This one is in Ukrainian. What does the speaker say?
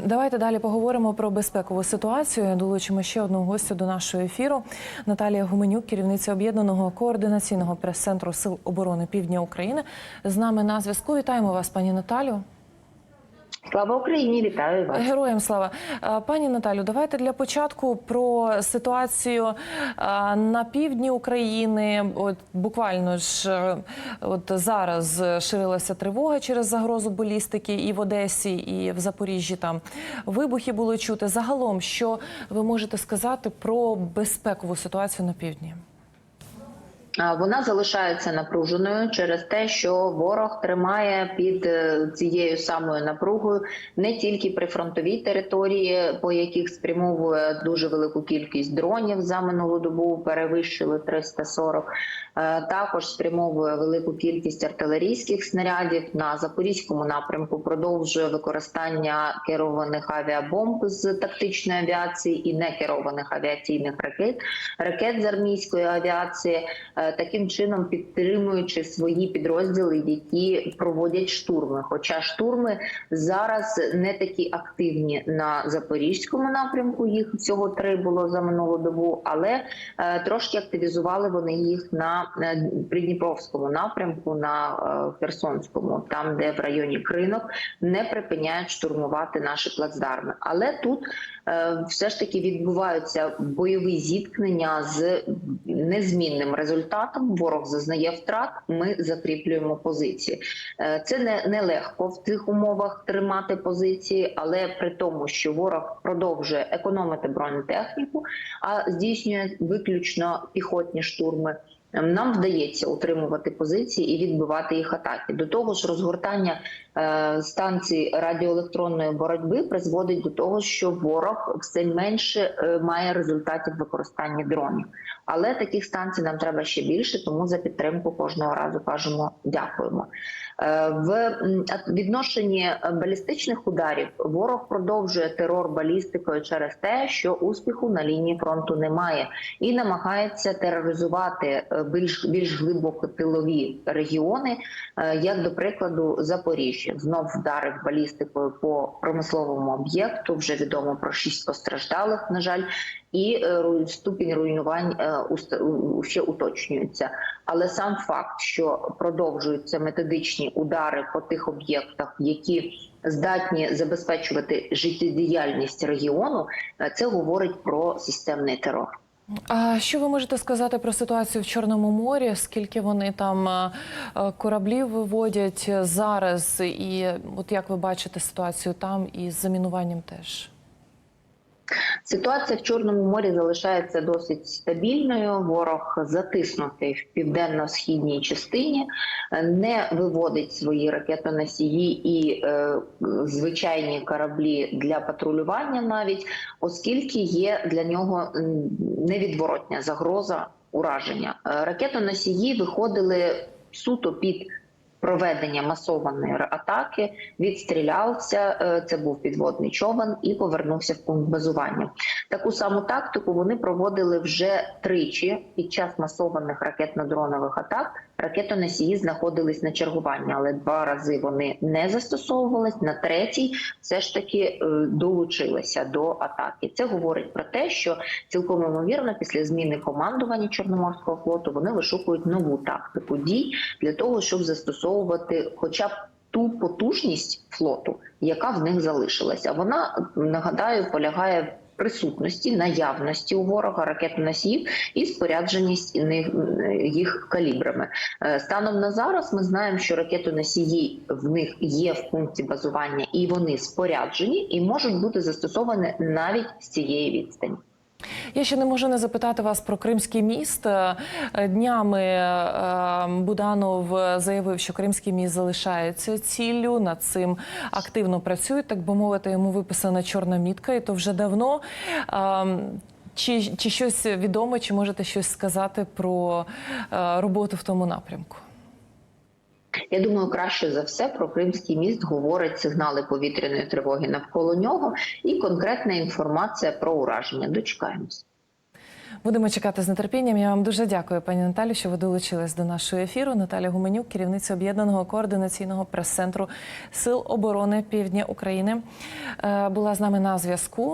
Давайте далі поговоримо про безпекову ситуацію. Долучимо ще одного гостю до нашого ефіру. Наталія Гуменюк, керівниця об'єднаного координаційного прес-центру Сил оборони Півдня України. З нами на зв'язку. Вітаємо вас, пані Наталю. Слава Україні, вітаю вас. Героям слава пані Наталю. Давайте для початку про ситуацію на півдні України. От буквально ж е, от зараз ширилася тривога через загрозу балістики і в Одесі, і в Запоріжжі. Там вибухи було чути. Загалом, що ви можете сказати про безпекову ситуацію на півдні? Вона залишається напруженою через те, що ворог тримає під е, цією самою напругою не тільки прифронтові території, по яких спрямовує дуже велику кількість дронів за минулу добу, перевищили 340, е, Також спрямовує велику кількість артилерійських снарядів на запорізькому напрямку. Продовжує використання керованих авіабомб з тактичної авіації і некерованих авіаційних ракет, ракет з армійської авіації. Е, Таким чином підтримуючи свої підрозділи, які проводять штурми. Хоча штурми зараз не такі активні на запорізькому напрямку. Їх всього три було за минулу добу, але е, трошки активізували вони їх на е, Придніпровському напрямку, на Херсонському, там де в районі Кринок не припиняють штурмувати наші плацдарми. Але тут все ж таки відбуваються бойові зіткнення з незмінним результатом. Ворог зазнає втрат. Ми закріплюємо позиції. Е, Це не, не легко в цих умовах тримати позиції, але при тому, що ворог продовжує економити бронетехніку, а здійснює виключно піхотні штурми. Нам вдається утримувати позиції і відбивати їх атаки. До того ж, розгортання станції станцій радіоелектронної боротьби призводить до того, що ворог все менше е, має результатів використання дронів. Але таких станцій нам треба ще більше, тому за підтримку кожного разу кажемо дякуємо. Е, В відношенні балістичних ударів ворог продовжує терор балістикою через те, що успіху на лінії фронту немає, і намагається тероризувати е, більш більш глибоко тилові регіони, е, як до прикладу Запоріжжя. Знов вдарив балістикою по промисловому об'єкту. Вже відомо про шість постраждалих. На жаль, і е, ступінь руйнувань е, ще уточнюється. Але сам факт, що продовжуються методичні удари по тих об'єктах, які здатні забезпечувати життєдіяльність регіону, е, це говорить про системний терор. А що ви можете сказати про ситуацію в Чорному морі? Скільки вони там кораблів виводять зараз? І от як ви бачите ситуацію там і з замінуванням теж? Ситуація в Чорному морі залишається досить стабільною. Ворог затиснутий в південно-східній частині, не виводить свої ракетоносії і е, звичайні кораблі для патрулювання, навіть оскільки є для нього невідворотня загроза ураження. Е, Ракетоносії виходили суто під проведення масованої атаки, відстрілявся. е, Це був підводний човен і повернувся в пункт базування. Таку саму тактику вони проводили вже тричі під час масованих ракетно-дронових атак. Ракетоносії знаходились на чергуванні, але два рази вони не застосовувались. На третій все ж таки е, долучилися до атаки. Це говорить про те, що цілком ймовірно, після зміни командування Чорноморського флоту вони вишукують нову тактику дій для того, щоб застосовувати хоча б ту потужність флоту, яка в них залишилася. Вона нагадаю полягає в присутності, наявності у ворога ракетоносіїв і спорядженість їх калібрами. Е, Станом на зараз ми знаємо, що ракетоносії в них є в пункті базування, і вони споряджені і можуть бути застосовані навіть з цієї відстані. Я ще не можу не запитати вас про Кримський міст. Е, Днями е, Буданов заявив, що Кримський міст залишається ціллю. Над цим активно працюють, так би мовити, йому виписана чорна мітка, і то вже давно. Е, Чи, чи щось відомо, чи можете щось сказати про роботу в тому напрямку? Я думаю, краще за все про Кримський міст говорять сигнали повітряної тривоги навколо нього і конкретна інформація про ураження. Дочекаємось. Будемо чекати з нетерпінням. Я вам дуже дякую, пані Наталі, що ви долучились до нашого ефіру. Наталя Гуменюк, керівниця об'єднаного координаційного прес-центру Сил оборони Півдня України, е, була з нами на зв'язку.